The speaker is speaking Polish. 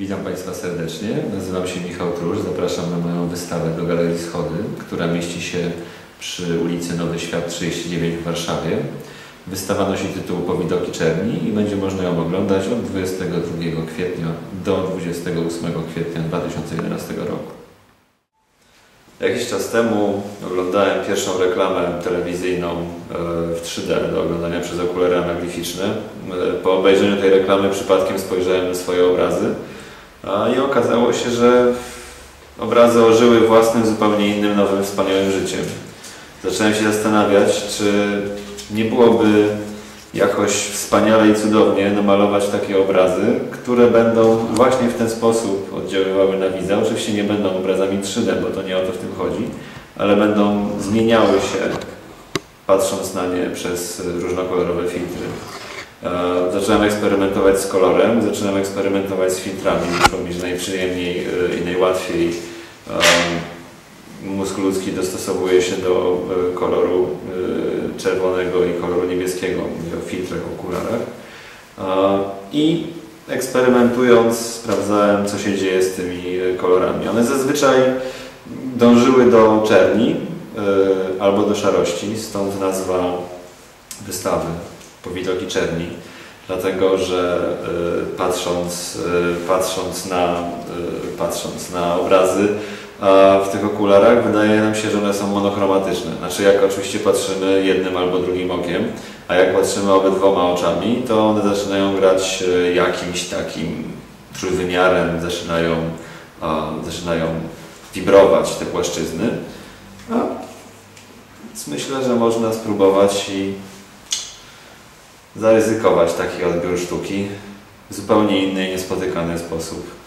Witam Państwa serdecznie. Nazywam się Michał Trusz. Zapraszam na moją wystawę do Galerii Schody, która mieści się przy ulicy Nowy Świat 39 w Warszawie. Wystawa nosi tytuł Powidoki Czerni i będzie można ją oglądać od 22 kwietnia do 28 kwietnia 2011 roku. Jakiś czas temu oglądałem pierwszą reklamę telewizyjną e, w 3D do oglądania przez okulary anaglificzne. E, Po obejrzeniu tej reklamy przypadkiem spojrzałem na swoje obrazy i okazało się, że obrazy ożyły własnym, zupełnie innym, nowym, wspaniałym życiem. Zacząłem się zastanawiać, czy nie byłoby jakoś wspaniale i cudownie namalować takie obrazy, które będą właśnie w ten sposób oddziaływały na widza. Oczywiście nie będą obrazami 3D, bo to nie o to w tym chodzi, ale będą zmieniały się patrząc na nie przez różnokolorowe filtry. E, Zacząłem eksperymentować z kolorem, zacząłem eksperymentować z filtrami. Mi, że najprzyjemniej e, i najłatwiej e, mózg ludzki dostosowuje się do koloru czerwonego i koloru niebieskiego, mówię o filtrach, okularach. E, I eksperymentując sprawdzałem, co się dzieje z tymi kolorami. One zazwyczaj dążyły do czerni albo do szarości, stąd nazwa wystawy Powidoki Czerni, dlatego że e, patrząc, e, patrząc, na, e, patrząc na obrazy w tych okularach wydaje nam się, że one są monochromatyczne. Znaczy jak oczywiście patrzymy jednym albo drugim okiem, a jak patrzymy obydwoma oczami, to one zaczynają grać jakimś takim trójwymiarem, zaczynają, zaczynają wibrować te płaszczyzny. A, myślę, że można spróbować i zaryzykować taki odbiór sztuki w zupełnie inny i niespotykany sposób.